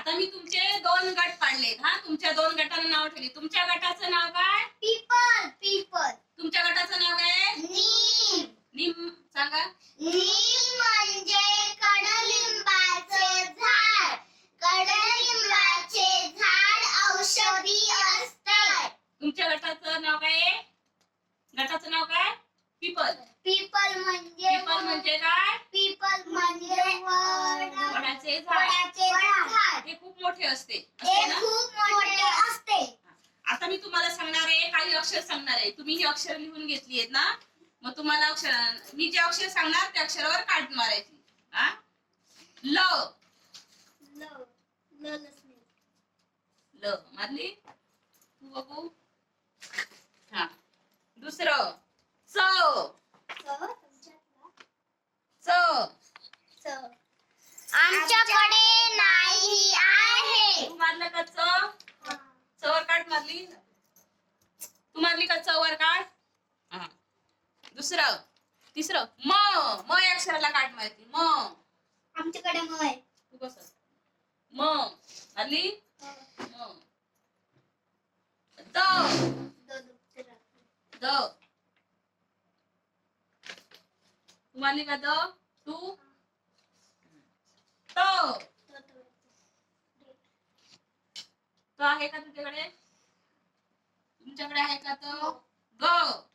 आता मी तुमचे दोन गट पाडलेत हा? तुमच्या दोन गटांना नाव ठेवली. तुमच्या गटाचं नाव काय? पीपल पीपल तुमच्या गटाचं नाव काय? नीम. निम सांगा. नीम म्हणजे कडलिंबाचे झाड. कडलिंबाचे झाड औषधी असते. तुमच्या गटाचं नाव काय? आहे? गटाचं नाव काय? पिपल पीपल म्हणजे पिपल म्हणजे काय? पीपल म्हणजे वड वडाचे झाड. वडाचे झाड ते खूप मोठे असते. हे असते ना? खूप मोठे असते. आता मी तुम्हाला सांगणार आहे काही अक्षर सांगणार आहे. तुम्ही ही अक्षर लिहून घेतली आहेत ना? मग तुम्हाला अक्षर मी जे अक्षर सांगणार त्या अक्षरावर काट मारायची. हा? ल. ल. मारली? तू बघू. हा. दुसरं. च आमच्याकडे नाही आहे. तू मारलं का चवर मारली तू मारली का चवर हा. दुसरं. तिसरं. म. म या अक्षराला काट मारती म. आमच्याकडे मग आहे. तू कस म. मारली म. द. द. तू मारली का द? त? तो आहे का तुझ्याकडे तुमच्याकडे आहे का तो? ग!